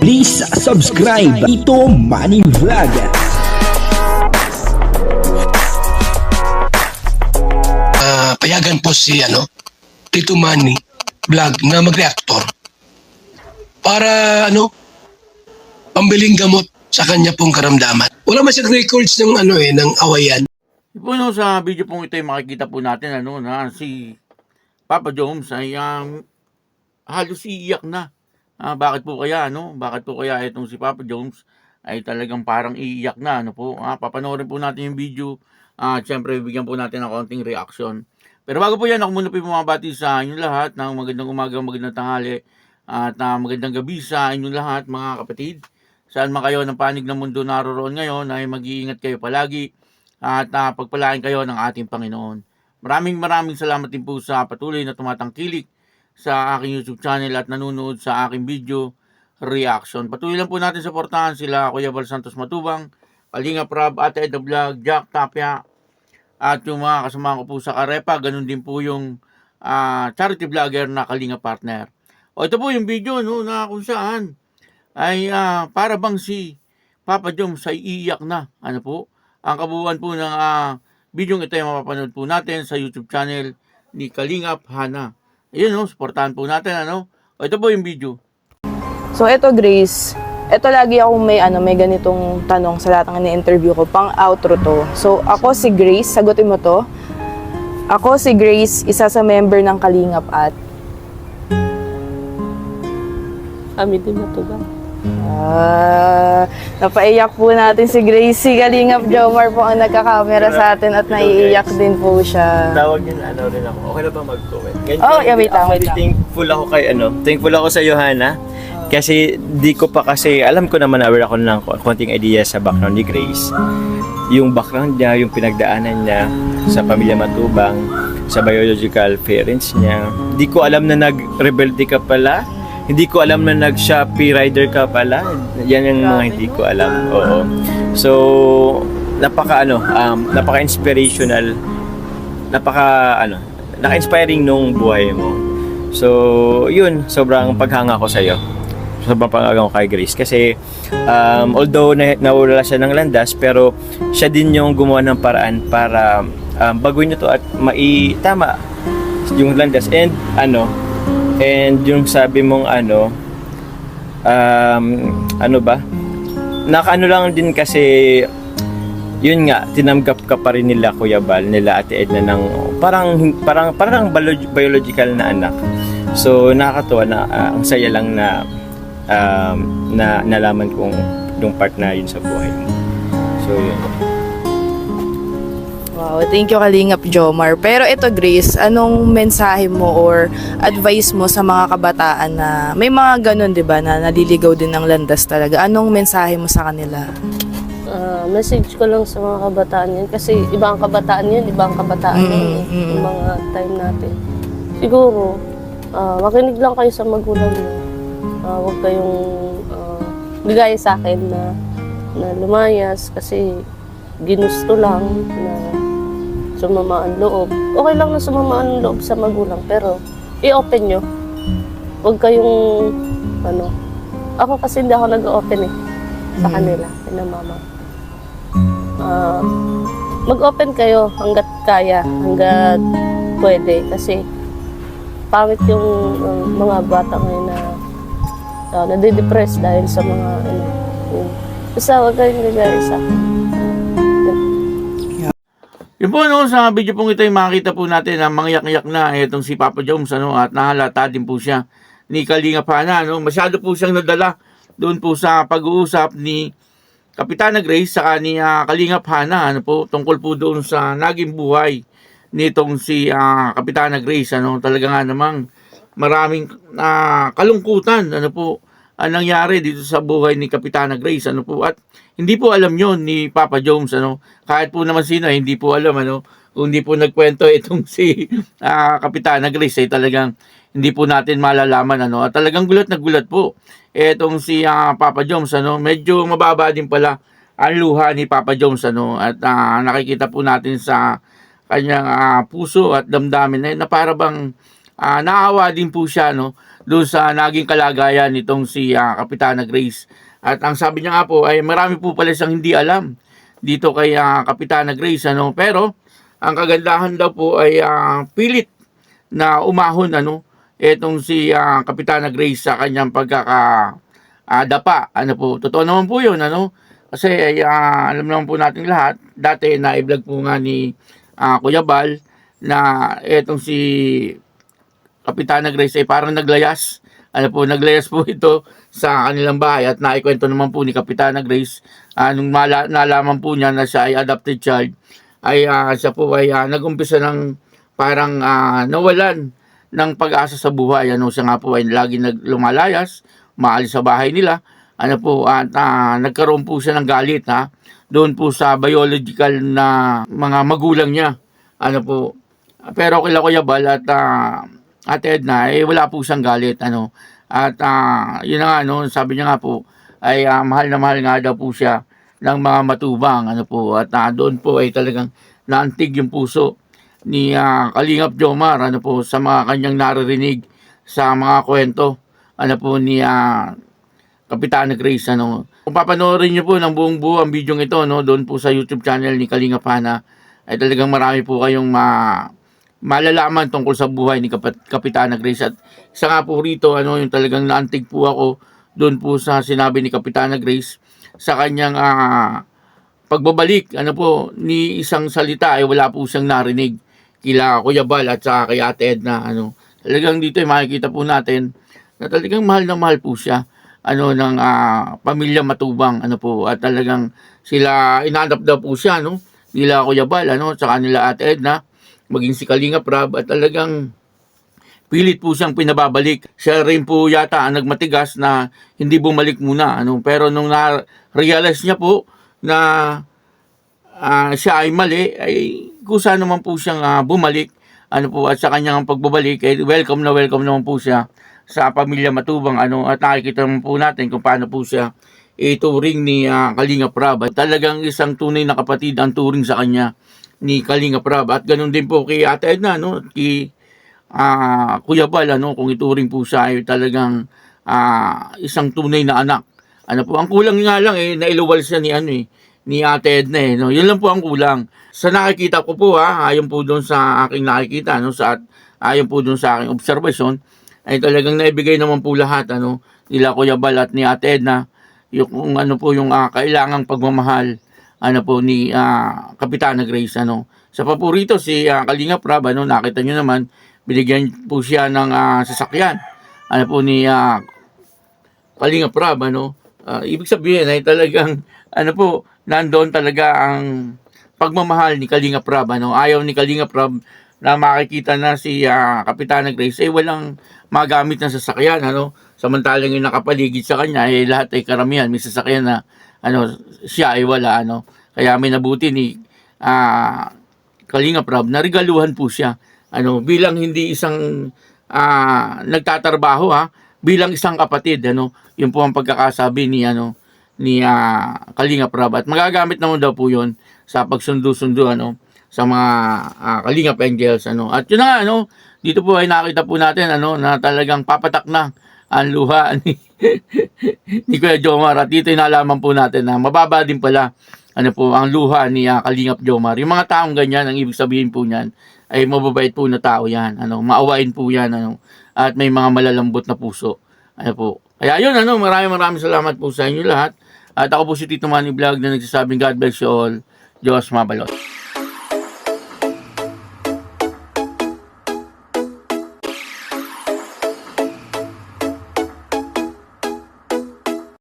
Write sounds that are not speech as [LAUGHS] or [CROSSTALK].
Please subscribe Ito Money Vlog. Ah, payagan po si ano, Tito Manny vlog na mag-reactor para ano, pambiling gamot sa kanya pong karamdaman. Wala man siyang records ng ano eh, ng awayan. Po no, sa video pong ito ay makikita po natin ano na si Papa Jones ay um, halos iiyak na. Ah, bakit po kaya ano? Bakit po kaya itong si Papa Jones ay talagang parang iiyak na ano po? Ah, papanoorin po natin yung video. Ah, syempre bibigyan po natin ng konting reaction. Pero bago po yan, ako muna po bumabati sa inyong lahat ng magandang umaga, magandang tanghali at ah, magandang gabi sa inyong lahat mga kapatid. Saan man kayo ng panig ng mundo naroroon ngayon ay mag-iingat kayo palagi at uh, pagpalain kayo ng ating Panginoon. Maraming maraming salamat din po sa patuloy na tumatangkilik sa aking YouTube channel at nanonood sa aking video reaction. Patuloy lang po natin suportahan sila Kuya Val Santos Matubang, Kalinga Prab, Ate Ed Vlog, Jack Tapia, at yung mga kasama ko po sa Karepa, ganun din po yung ah, charity vlogger na Kalinga Partner. O ito po yung video no, na kung saan ay ah, para bang si Papa Joms ay iiyak na. Ano po? Ang kabuuan po ng uh, video ito ay mapapanood po natin sa YouTube channel ni Kalingap Hana. Ayun no, supportahan po natin ano. O ito po yung video. So eto Grace, eto lagi ako may ano may ganitong tanong sa lahat ng ini-interview ko, pang outro to. So ako si Grace, sagutin mo to. Ako si Grace, isa sa member ng Kalingap at Kami din ba? Ah, napaiyak po natin si Grace. Si Kalingap Jomar po ang nagkakamera sa atin at naiiyak din po siya. Tawag yun, ano rin ako. Okay na ba mag-comment? Ganyan, Oh, yeah, wait lang, wait lang. thankful ako kay, ano, thankful ako sa Johanna. Kasi di ko pa kasi, alam ko naman aware ako ng konting idea sa background ni Grace. Yung background niya, yung pinagdaanan niya sa pamilya Matubang, sa biological parents niya. Di ko alam na nag-rebelde ka pala. Hindi ko alam na nag-Shopee rider ka pala. Yan yung mga hindi ko alam. Oo. So, napaka ano, um, napaka-inspirational napaka ano, naka-inspiring nung buhay mo. So, yun, sobrang paghanga ko sa iyo. Sobrang paghanga ko kay Grace kasi um, although na, nawala siya ng landas pero siya din yung gumawa ng paraan para um, baguhin niyo to at maitama yung landas and ano and yung sabi mong ano um, ano ba nakaano lang din kasi yun nga, tinanggap ka pa rin nila Kuya Bal, nila Ate Edna ng parang parang parang biolo- biological na anak. So nakakatuwa na ah, ang saya lang na um, na nalaman kong yung part na yun sa buhay mo. So yun. Wow, thank you Kalingap Jomar. Pero ito Grace, anong mensahe mo or advice mo sa mga kabataan na may mga ganun 'di ba na naliligaw din ng landas talaga? Anong mensahe mo sa kanila? Ah, message ko lang sa mga kabataan yan kasi iba ang kabataan yun, iba ang kabataan Mm, yun eh, mm. yung mga time natin. Siguro, ah, makinig lang kayo sa magulang nyo. Ah, huwag kayong uh, gagaya sa akin na, na lumayas kasi ginusto lang na sumama ang loob. Okay lang na sumama ang loob sa magulang pero i-open nyo. Huwag kayong ano, ako kasi hindi ako nag-open eh sa Mm. kanila, kina mama. Ah, mag-open kayo hanggat kaya, hanggat pwede. Kasi pangit yung uh, mga bata ngayon na uh, nade-depress dahil sa mga ano. Yun. Basta huwag kayong nagaya sa Yun po no, sa video pong ito makita po natin na mangyak-yak na itong si Papa Jones ano, at nahalata din po siya ni Kalinga Pana. No? Masyado po siyang nadala doon po sa pag-uusap ni Kapitana Grace sa ni ah, Kalinga Pana ano po, tungkol po doon sa naging buhay nitong si ah, Kapitana Grace. Ano, talaga nga namang maraming ah, kalungkutan ano po ang nangyari dito sa buhay ni Kapitana Grace ano po at hindi po alam yon ni Papa Jones ano. Kahit po naman sino eh, hindi po alam ano. Kung hindi po nagkwento itong [LAUGHS] si ah, Kapitana Grace ay talagang hindi po natin malalaman ano. At talagang gulat na gulat po etong si ah, Papa Jones ano. Medyo mababa din pala ang luha ni Papa Jones ano. At ah, nakikita po natin sa kanyang ah, puso at damdamin na, na para bang ah, naawa din po siya no doon sa naging kalagayan nitong si ah, Kapitana Grace. At ang sabi niya nga po ay marami po pala siyang hindi alam dito kay ah, Kapitana Grace ano. Pero ang kagandahan daw po ay ah, pilit na umahon ano etong si ah, Kapitana Grace sa kanyang pagkaka ah, dapa. Ano po totoo naman po yun ano. Kasi ay, ah, alam naman po natin lahat dati na i-vlog po nga ni ah, Kuya Bal na etong si Kapitana Grace ay parang naglayas ano po, naglayas po ito sa kanilang bahay at naikwento naman po ni Kapitana Grace ah, nung mala- nalaman po niya na siya ay adopted child ay ah, siya po ay ah, nag-umpisa ng parang ah, nawalan ng pag-asa sa buhay. Ano, siya nga po ay lagi naglumalayas, maalis sa bahay nila. Ano po, at ah, nagkaroon po siya ng galit ha, doon po sa biological na mga magulang niya. Ano po, pero kila Kuya Bal at ah, Ate Edna, eh, wala po siyang galit. Ano, at ah, yun na nga, no, sabi niya nga po, ay ah, mahal na mahal nga daw po siya ng mga matubang. Ano po, at ah, doon po ay talagang naantig yung puso ni ah, Kalingap Jomar ano po sa mga kanyang naririnig sa mga kwento ano po ni ah, Kapitana Grace ano kung papanoorin niyo po ng buong buo ang video ito no doon po sa YouTube channel ni Kalingap Hana ay talagang marami po kayong ma malalaman tungkol sa buhay ni Kapat- Kapitana Grace at isa nga po rito ano yung talagang naantig po ako doon po sa sinabi ni Kapitana Grace sa kanyang ah, pagbabalik ano po ni isang salita ay wala po siyang narinig. Kila Kuya Bal at saka kay Ate Edna ano. Talagang dito ay makikita po natin na talagang mahal na mahal po siya ano ng ah, pamilya matubang ano po. At talagang sila inadap daw po siya no nila Kuya Bal ano saka nila Ate Edna maging si Kalinga Prab at talagang pilit po siyang pinababalik. Siya rin po yata ang nagmatigas na hindi bumalik muna. Ano? Pero nung na-realize niya po na ah, siya ay mali, ay kusa naman po siyang ah, bumalik. Ano po, at sa kanyang pagbabalik, eh, welcome na welcome naman po siya sa pamilya Matubang. Ano, at nakikita naman po natin kung paano po siya ituring ni ah, Kalinga Prab. Talagang isang tunay na kapatid ang turing sa kanya ni Kalinga Prab. At ganun din po kay Ate Edna, no? Kay ah, Kuya Bal, ano, kung ituring po siya ay talagang ah, isang tunay na anak. Ano po, ang kulang nga lang eh, nailuwal siya ni ano eh, ni Ate Edna eh, no? Yun lang po ang kulang. Sa nakikita ko po ha, ayon po doon sa aking nakikita, no, sa ayon po doon sa aking observation, ay talagang naibigay naman po lahat, ano, nila Kuya Bal at ni Ate Edna, yung ano po yung ah, kailangang pagmamahal, ano po, ni ah, Kapitana Grace, ano. Sa paborito, si ah, Kalinga Prab, ano, nakita nyo naman, binigyan po siya ng ah, sasakyan, ano po, ni ah, Kalinga Prab, ano. Ah, ibig sabihin ay talagang, ano po, nandoon talaga ang pagmamahal ni Kalinga Prab. Ano? Ayaw ni Kalinga Prab na makikita na si ah, Kapitana Grace ay walang magamit na sasakyan. Ano? Samantalang yung nakapaligid sa kanya, eh, lahat ay karamihan. May sasakyan na ano, siya ay wala. Ano? Kaya may nabuti ni ah, Kalinga Prab na regaluhan po siya. Ano, bilang hindi isang ah, nagtatrabaho ha, bilang isang kapatid, ano, yun po ang pagkakasabi ni ano ni ah, Kalinga Prab at magagamit naman daw po 'yon sa pagsundo-sundo ano sa mga ah, Kalinga Angels ano. At yun na nga ano, dito po ay nakita po natin ano na talagang papatak na ang luha [LAUGHS] ni ni Kuya Jomar at dito ay nalaman po natin na mababa din pala ano po ang luha ni ah, Kalingap Jomar. Yung mga taong ganyan ang ibig sabihin po niyan ay mababait po na tao yan. Ano, maawain po yan ano at may mga malalambot na puso. Ano po. Kaya yun ano, maraming maraming salamat po sa inyo lahat. At ako po si Tito Manny Vlog na nagsasabing God bless you all. Diyos mabalot.